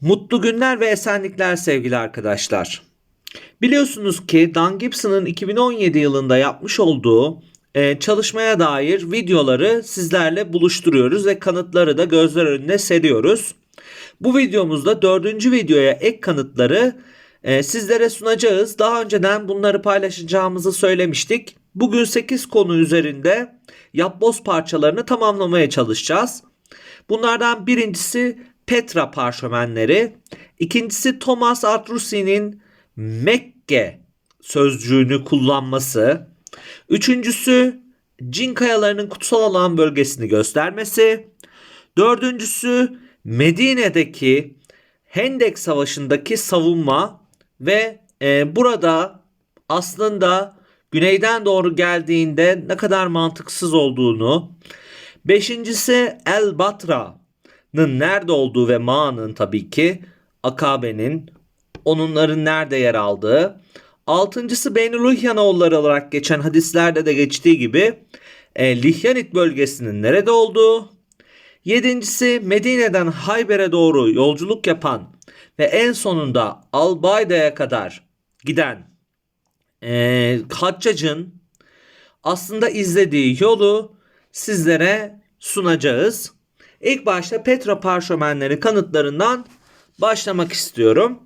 Mutlu günler ve esenlikler sevgili arkadaşlar. Biliyorsunuz ki Dan Gibson'ın 2017 yılında yapmış olduğu e, çalışmaya dair videoları sizlerle buluşturuyoruz ve kanıtları da gözler önüne seriyoruz. Bu videomuzda dördüncü videoya ek kanıtları e, sizlere sunacağız. Daha önceden bunları paylaşacağımızı söylemiştik. Bugün 8 konu üzerinde yapboz parçalarını tamamlamaya çalışacağız. Bunlardan birincisi Petra parşömenleri, ikincisi Thomas Artrusi'nin Mekke sözcüğünü kullanması, üçüncüsü cin kayalarının kutsal alan bölgesini göstermesi, dördüncüsü Medine'deki Hendek Savaşı'ndaki savunma ve e, burada aslında güneyden doğru geldiğinde ne kadar mantıksız olduğunu, beşincisi El Batra'nın nerede olduğu ve Ma'nın tabii ki Akabe'nin onların nerede yer aldığı. Altıncısı Beynül Lihyanoğulları olarak geçen hadislerde de geçtiği gibi e, Lihyanit bölgesinin nerede olduğu. Yedincisi Medine'den Hayber'e doğru yolculuk yapan ve en sonunda Albayda'ya kadar giden e, Haccac'ın aslında izlediği yolu sizlere sunacağız. İlk başta Petra parşömenleri kanıtlarından başlamak istiyorum.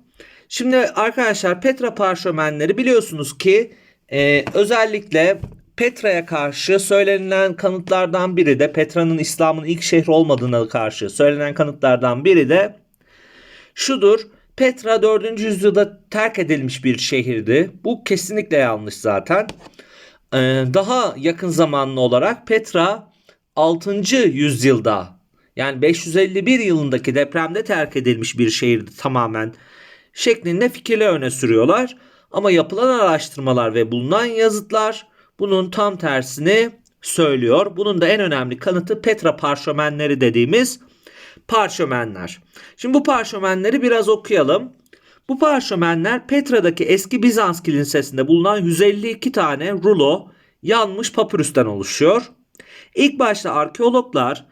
Şimdi arkadaşlar Petra parşömenleri biliyorsunuz ki e, özellikle Petra'ya karşı söylenilen kanıtlardan biri de Petra'nın İslam'ın ilk şehri olmadığına karşı söylenen kanıtlardan biri de şudur. Petra 4. yüzyılda terk edilmiş bir şehirdi. Bu kesinlikle yanlış zaten. Ee, daha yakın zamanlı olarak Petra 6. yüzyılda yani 551 yılındaki depremde terk edilmiş bir şehirdi tamamen şeklinde fikirler öne sürüyorlar. Ama yapılan araştırmalar ve bulunan yazıtlar bunun tam tersini söylüyor. Bunun da en önemli kanıtı Petra parşömenleri dediğimiz parşömenler. Şimdi bu parşömenleri biraz okuyalım. Bu parşömenler Petra'daki eski Bizans kilisesinde bulunan 152 tane rulo yanmış papürüsten oluşuyor. İlk başta arkeologlar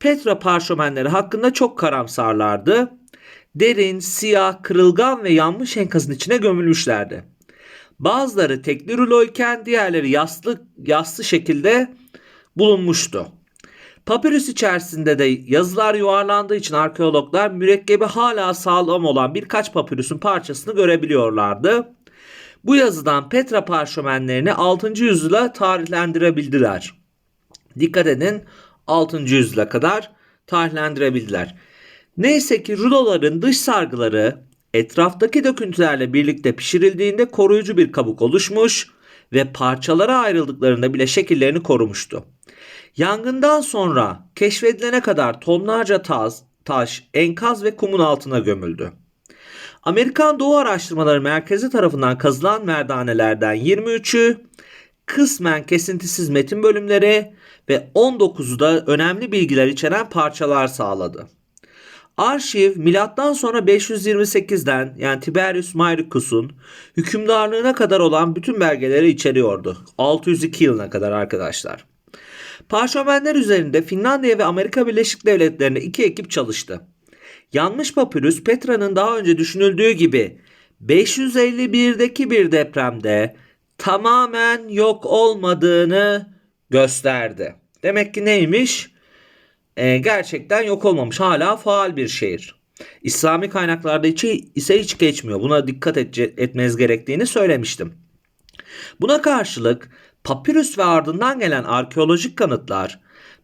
Petra parşömenleri hakkında çok karamsarlardı. Derin, siyah, kırılgan ve yanmış enkazın içine gömülmüşlerdi. Bazıları tekli ruloyken diğerleri yaslı, yassı şekilde bulunmuştu. Papyrus içerisinde de yazılar yuvarlandığı için arkeologlar mürekkebi hala sağlam olan birkaç papyrus'un parçasını görebiliyorlardı. Bu yazıdan Petra parşömenlerini 6. yüzyıla tarihlendirebildiler. Dikkat edin 6. yüzyıla kadar tarihlendirebildiler. Neyse ki ruloların dış sargıları etraftaki döküntülerle birlikte pişirildiğinde koruyucu bir kabuk oluşmuş ve parçalara ayrıldıklarında bile şekillerini korumuştu. Yangından sonra keşfedilene kadar tonlarca taz, taş, enkaz ve kumun altına gömüldü. Amerikan Doğu Araştırmaları Merkezi tarafından kazılan merdanelerden 23'ü kısmen kesintisiz metin bölümleri ve 19'u da önemli bilgiler içeren parçalar sağladı. Arşiv milattan sonra 528'den yani Tiberius Mauricus'un hükümdarlığına kadar olan bütün belgeleri içeriyordu. 602 yılına kadar arkadaşlar. Parşömenler üzerinde Finlandiya ve Amerika Birleşik Devletleri'nde iki ekip çalıştı. Yanmış papyrus Petra'nın daha önce düşünüldüğü gibi 551'deki bir depremde tamamen yok olmadığını gösterdi. Demek ki neymiş? Ee, gerçekten yok olmamış. Hala faal bir şehir. İslami kaynaklarda içi, ise hiç geçmiyor. Buna dikkat et, etmeniz gerektiğini söylemiştim. Buna karşılık papirüs ve ardından gelen arkeolojik kanıtlar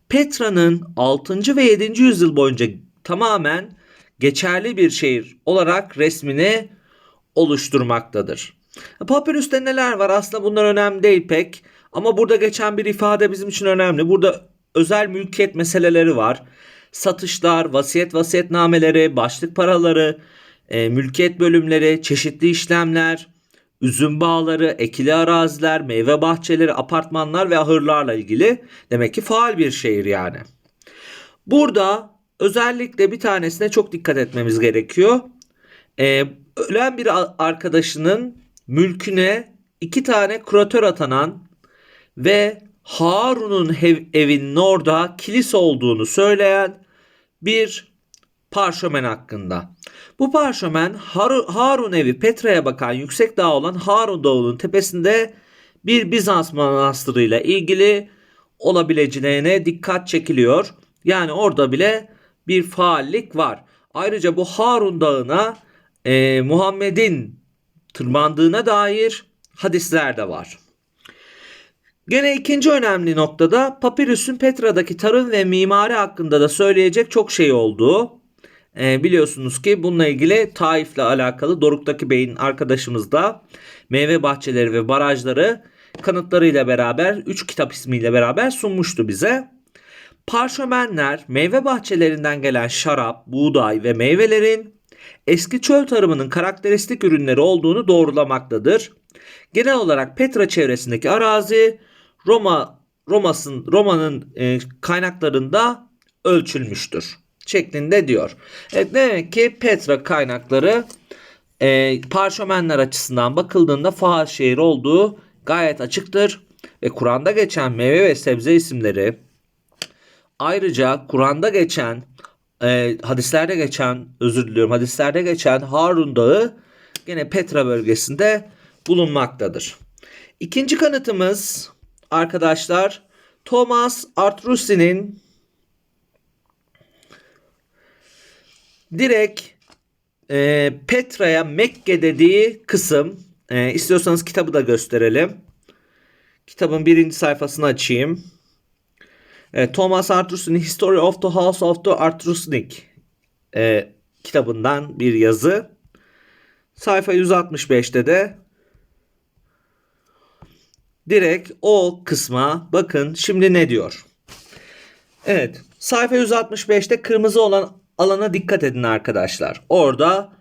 Petra'nın 6. ve 7. yüzyıl boyunca tamamen geçerli bir şehir olarak resmini oluşturmaktadır. Papirüste neler var aslında bunlar önemli değil pek ama burada geçen bir ifade bizim için önemli. Burada özel mülkiyet meseleleri var. Satışlar, vasiyet vasiyetnameleri, başlık paraları, e, mülkiyet bölümleri, çeşitli işlemler, üzüm bağları, ekili araziler, meyve bahçeleri, apartmanlar ve ahırlarla ilgili demek ki faal bir şehir yani. Burada özellikle bir tanesine çok dikkat etmemiz gerekiyor. Ee, ölen bir arkadaşının mülküne iki kuratör kuratör atanan ve Harun'un evinin orada kilise olduğunu söyleyen bir Parşömen hakkında. Bu parşömen Har- Harun evi Petra'ya bakan yüksek dağ olan Harun Dağı'nın tepesinde bir Bizans manastırı ile ilgili olabileceğine dikkat çekiliyor. Yani orada bile bir faallik var. Ayrıca bu Harun Dağı'na e, Muhammed'in tırmandığına dair hadisler de var. Gene ikinci önemli noktada Papyrus'un Petra'daki tarım ve mimari hakkında da söyleyecek çok şey olduğu. E, biliyorsunuz ki bununla ilgili Taif'le alakalı Doruk'taki Bey'in arkadaşımız da meyve bahçeleri ve barajları kanıtlarıyla beraber 3 kitap ismiyle beraber sunmuştu bize. Parşömenler meyve bahçelerinden gelen şarap, buğday ve meyvelerin eski çöl tarımının karakteristik ürünleri olduğunu doğrulamaktadır. Genel olarak Petra çevresindeki arazi Roma Roma'sın Roma'nın e, kaynaklarında ölçülmüştür şeklinde diyor. Evet, demek ki Petra kaynakları e, parşömenler açısından bakıldığında faal şehir olduğu gayet açıktır ve Kur'an'da geçen meyve ve sebze isimleri ayrıca Kur'an'da geçen e, hadislerde geçen özür diliyorum hadislerde geçen Harun Dağı gene Petra bölgesinde bulunmaktadır. İkinci kanıtımız arkadaşlar Thomas Artrusi'nin direkt e, Petra'ya Mekke dediği kısım e, istiyorsanız kitabı da gösterelim. Kitabın birinci sayfasını açayım. E, Thomas Arthur'un History of the House of the Arthur'snik e, kitabından bir yazı. Sayfa 165'te de direkt o kısma bakın şimdi ne diyor. Evet sayfa 165'te kırmızı olan alana dikkat edin arkadaşlar. Orada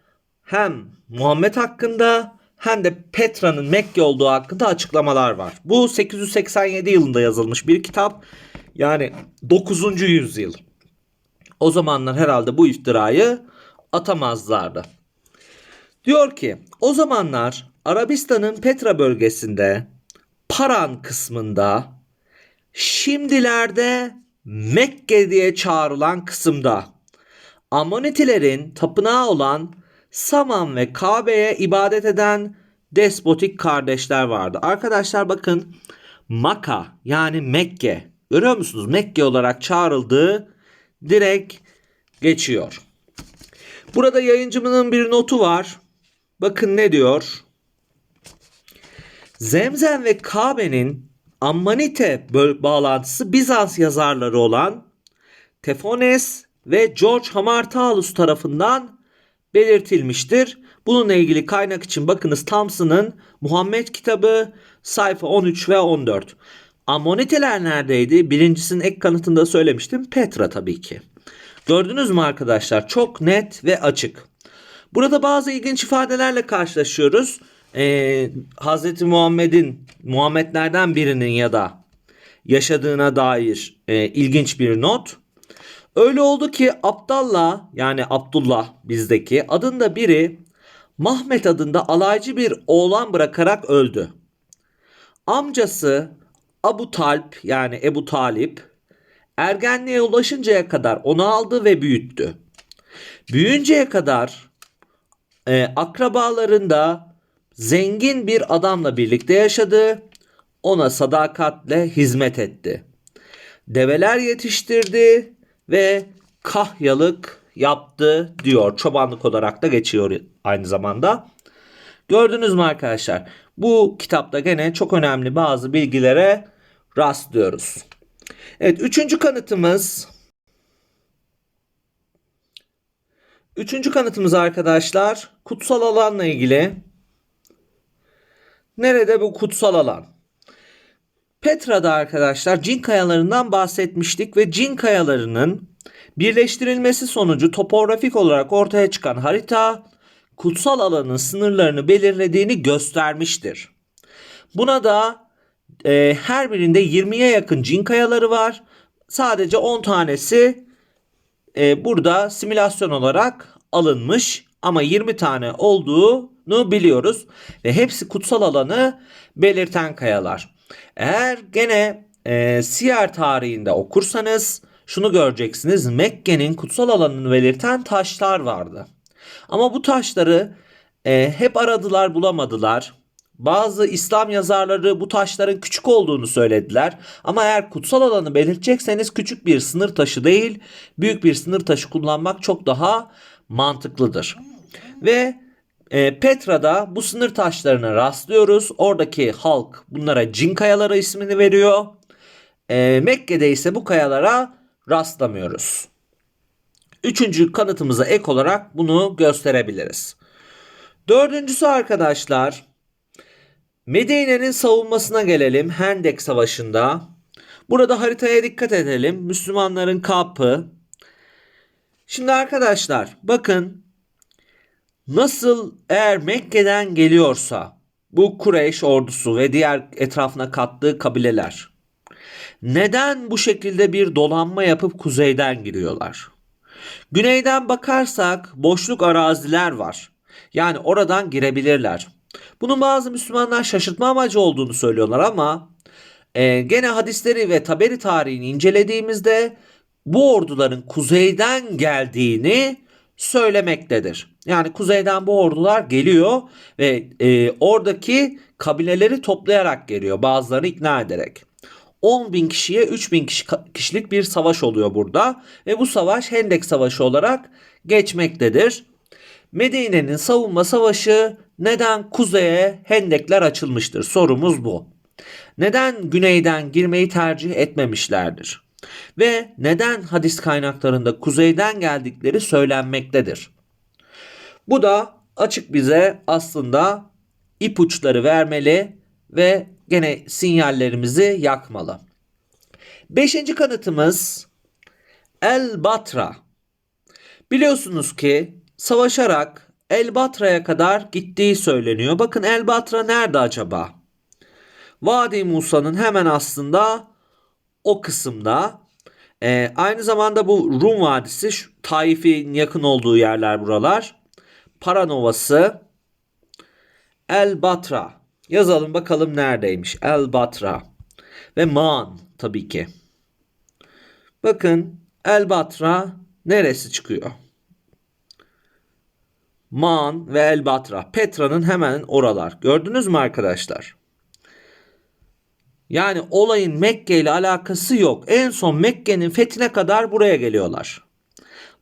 hem Muhammed hakkında hem de Petra'nın Mekke olduğu hakkında açıklamalar var. Bu 887 yılında yazılmış bir kitap. Yani 9. yüzyıl. O zamanlar herhalde bu iftirayı atamazlardı. Diyor ki o zamanlar Arabistan'ın Petra bölgesinde Paran kısmında şimdilerde Mekke diye çağrılan kısımda Amonitilerin tapınağı olan Saman ve Kabe'ye ibadet eden despotik kardeşler vardı. Arkadaşlar bakın Maka yani Mekke görüyor musunuz? Mekke olarak çağrıldığı direkt geçiyor. Burada yayıncımının bir notu var. Bakın ne diyor? Zemzem ve Kabe'nin Ammanite bağlantısı Bizans yazarları olan Tefones ve George Hamartalus tarafından belirtilmiştir. Bununla ilgili kaynak için bakınız Thompson'ın Muhammed kitabı sayfa 13 ve 14. Ammoniteler neredeydi? Birincisinin ek kanıtında söylemiştim. Petra tabii ki. Gördünüz mü arkadaşlar? Çok net ve açık. Burada bazı ilginç ifadelerle karşılaşıyoruz. Ee, Hz. Muhammed'in, Muhammedlerden birinin ya da yaşadığına dair e, ilginç bir not. Öyle oldu ki Abdallah yani Abdullah bizdeki adında biri Mahmet adında alaycı bir oğlan bırakarak öldü. Amcası Abu Talp yani Ebu Talip ergenliğe ulaşıncaya kadar onu aldı ve büyüttü. Büyüyünceye kadar e, akrabalarında zengin bir adamla birlikte yaşadı. Ona sadakatle hizmet etti. Develer yetiştirdi ve kahyalık yaptı diyor. Çobanlık olarak da geçiyor aynı zamanda. Gördünüz mü arkadaşlar? Bu kitapta gene çok önemli bazı bilgilere rastlıyoruz. Evet üçüncü kanıtımız Üçüncü kanıtımız arkadaşlar kutsal alanla ilgili. Nerede bu kutsal alan? Petra'da arkadaşlar cin kayalarından bahsetmiştik ve cin kayalarının birleştirilmesi sonucu topografik olarak ortaya çıkan harita kutsal alanın sınırlarını belirlediğini göstermiştir. Buna da e, her birinde 20'ye yakın cin kayaları var. Sadece 10 tanesi e, burada simülasyon olarak alınmış ama 20 tane olduğunu biliyoruz ve hepsi kutsal alanı belirten kayalar. Eğer gene e, Siyer tarihinde okursanız şunu göreceksiniz. Mekke'nin kutsal alanını belirten taşlar vardı. Ama bu taşları e, hep aradılar bulamadılar. Bazı İslam yazarları bu taşların küçük olduğunu söylediler. Ama eğer kutsal alanı belirtecekseniz küçük bir sınır taşı değil, büyük bir sınır taşı kullanmak çok daha mantıklıdır. Ve e, Petra'da bu sınır taşlarına rastlıyoruz. Oradaki halk bunlara cin kayaları ismini veriyor. E, Mekke'de ise bu kayalara rastlamıyoruz. Üçüncü kanıtımıza ek olarak bunu gösterebiliriz. Dördüncüsü arkadaşlar Medine'nin savunmasına gelelim Hendek Savaşı'nda. Burada haritaya dikkat edelim. Müslümanların kapı. Şimdi arkadaşlar bakın nasıl eğer Mekke'den geliyorsa bu Kureyş ordusu ve diğer etrafına kattığı kabileler neden bu şekilde bir dolanma yapıp kuzeyden giriyorlar? Güneyden bakarsak boşluk araziler var. Yani oradan girebilirler. Bunun bazı Müslümanlar şaşırtma amacı olduğunu söylüyorlar ama e, gene hadisleri ve taberi tarihini incelediğimizde bu orduların kuzeyden geldiğini söylemektedir. Yani kuzeyden bu ordular geliyor ve e, oradaki kabileleri toplayarak geliyor bazılarını ikna ederek. 10 bin kişiye 3 bin kişi, kişilik bir savaş oluyor burada ve bu savaş Hendek Savaşı olarak geçmektedir. Medine'nin savunma savaşı neden kuzeye hendekler açılmıştır? Sorumuz bu. Neden güneyden girmeyi tercih etmemişlerdir? Ve neden hadis kaynaklarında kuzeyden geldikleri söylenmektedir? Bu da açık bize aslında ipuçları vermeli ve gene sinyallerimizi yakmalı. Beşinci kanıtımız El Batra. Biliyorsunuz ki savaşarak El Batra'ya kadar gittiği söyleniyor. Bakın El Batra nerede acaba? Vadi Musa'nın hemen aslında o kısımda. Ee, aynı zamanda bu Rum Vadisi, Taif'in yakın olduğu yerler buralar. Paranovası, El Batra. Yazalım bakalım neredeymiş. El Batra. Ve Man tabii ki. Bakın El Batra neresi çıkıyor? Man ve El Batra. Petra'nın hemen oralar. Gördünüz mü arkadaşlar? Yani olayın Mekke ile alakası yok. En son Mekke'nin fethine kadar buraya geliyorlar.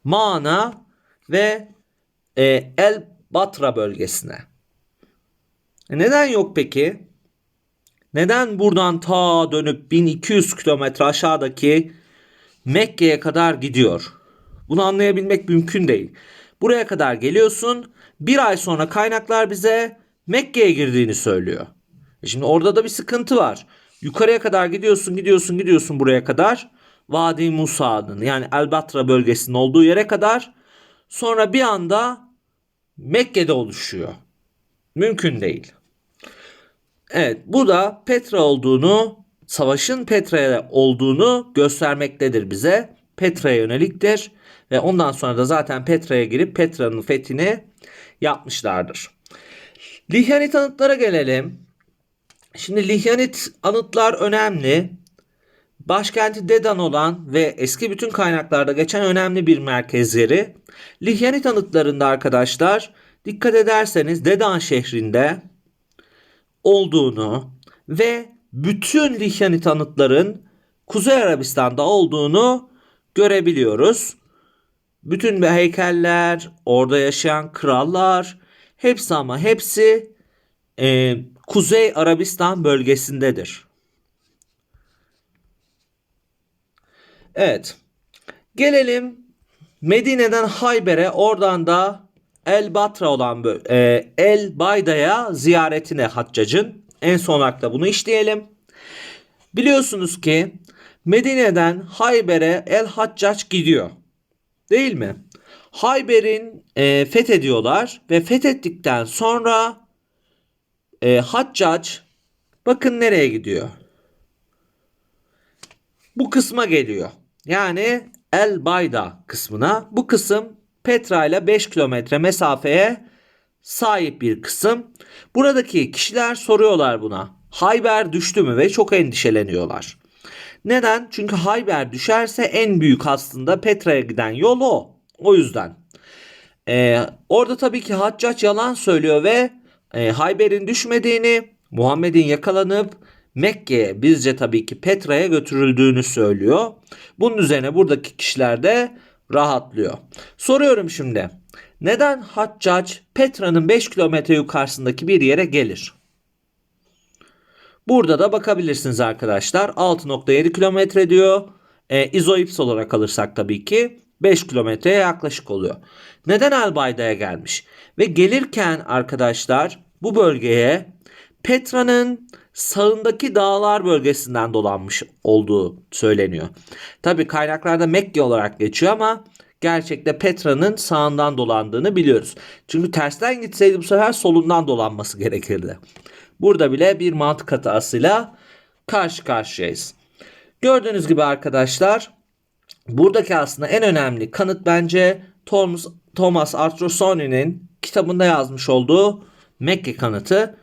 Mana ve e, El Batra bölgesine. E neden yok peki? Neden buradan ta dönüp 1200 kilometre aşağıdaki Mekke'ye kadar gidiyor? Bunu anlayabilmek mümkün değil. Buraya kadar geliyorsun. Bir ay sonra kaynaklar bize Mekke'ye girdiğini söylüyor. E şimdi orada da bir sıkıntı var. Yukarıya kadar gidiyorsun, gidiyorsun, gidiyorsun buraya kadar. Vadi Musa'nın yani Elbatra bölgesinin olduğu yere kadar. Sonra bir anda Mekke'de oluşuyor. Mümkün değil. Evet bu da Petra olduğunu, savaşın Petra'ya olduğunu göstermektedir bize. Petra'ya yöneliktir ve ondan sonra da zaten Petra'ya girip Petra'nın fethini yapmışlardır. Lihyanit anıtlara gelelim. Şimdi Lihyanit anıtlar önemli. Başkenti Dedan olan ve eski bütün kaynaklarda geçen önemli bir merkez yeri. Lihyanit anıtlarında arkadaşlar dikkat ederseniz Dedan şehrinde olduğunu ve bütün Lihyanit anıtların Kuzey Arabistan'da olduğunu görebiliyoruz. Bütün heykeller, orada yaşayan krallar hepsi ama hepsi e, Kuzey Arabistan bölgesindedir. Evet. Gelelim Medine'den Hayber'e oradan da El Batra olan e, El Bayda'ya ziyaretine Haccac'ın. En son olarak da bunu işleyelim. Biliyorsunuz ki Medine'den Hayber'e El Haccac gidiyor. Değil mi? Hayber'in e, fethediyorlar ve fethettikten sonra e, Haccac bakın nereye gidiyor? Bu kısma geliyor. Yani El Bayda kısmına. Bu kısım Petra ile 5 kilometre mesafeye sahip bir kısım. Buradaki kişiler soruyorlar buna. Hayber düştü mü ve çok endişeleniyorlar. Neden? Çünkü Hayber düşerse en büyük aslında Petra'ya giden yol o. O yüzden. Ee, orada tabii ki Haccac yalan söylüyor ve e, Hayber'in düşmediğini, Muhammed'in yakalanıp Mekke'ye bizce tabii ki Petra'ya götürüldüğünü söylüyor. Bunun üzerine buradaki kişiler de rahatlıyor. Soruyorum şimdi. Neden Haccac Petra'nın 5 kilometre yukarısındaki bir yere gelir? Burada da bakabilirsiniz arkadaşlar. 6.7 kilometre diyor. E, izoips olarak alırsak tabii ki 5 kilometreye yaklaşık oluyor. Neden Elbayda'ya gelmiş? Ve gelirken arkadaşlar bu bölgeye Petra'nın sağındaki dağlar bölgesinden dolanmış olduğu söyleniyor. Tabii kaynaklarda Mekke olarak geçiyor ama gerçekte Petra'nın sağından dolandığını biliyoruz. Çünkü tersten gitseydi bu sefer solundan dolanması gerekirdi. Burada bile bir mantık hatasıyla karşı karşıyayız. Gördüğünüz gibi arkadaşlar buradaki aslında en önemli kanıt bence Thomas, Thomas Artrosoni'nin kitabında yazmış olduğu Mekke kanıtı.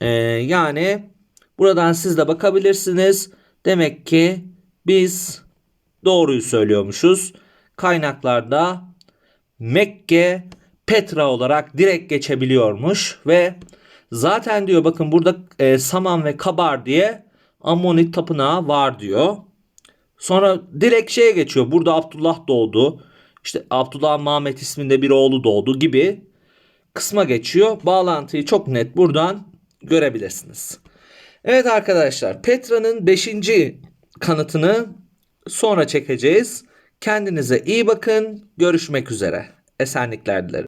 Ee, yani buradan siz de bakabilirsiniz. Demek ki biz doğruyu söylüyormuşuz. Kaynaklarda Mekke Petra olarak direkt geçebiliyormuş ve zaten diyor bakın burada e, Saman ve Kabar diye Ammonit tapınağı var diyor. Sonra direkt şeye geçiyor. Burada Abdullah doğdu. İşte Abdullah Mehmet isminde bir oğlu doğdu gibi kısma geçiyor. Bağlantıyı çok net buradan görebilirsiniz. Evet arkadaşlar Petra'nın 5. kanıtını sonra çekeceğiz. Kendinize iyi bakın. Görüşmek üzere. Esenlikler dilerim.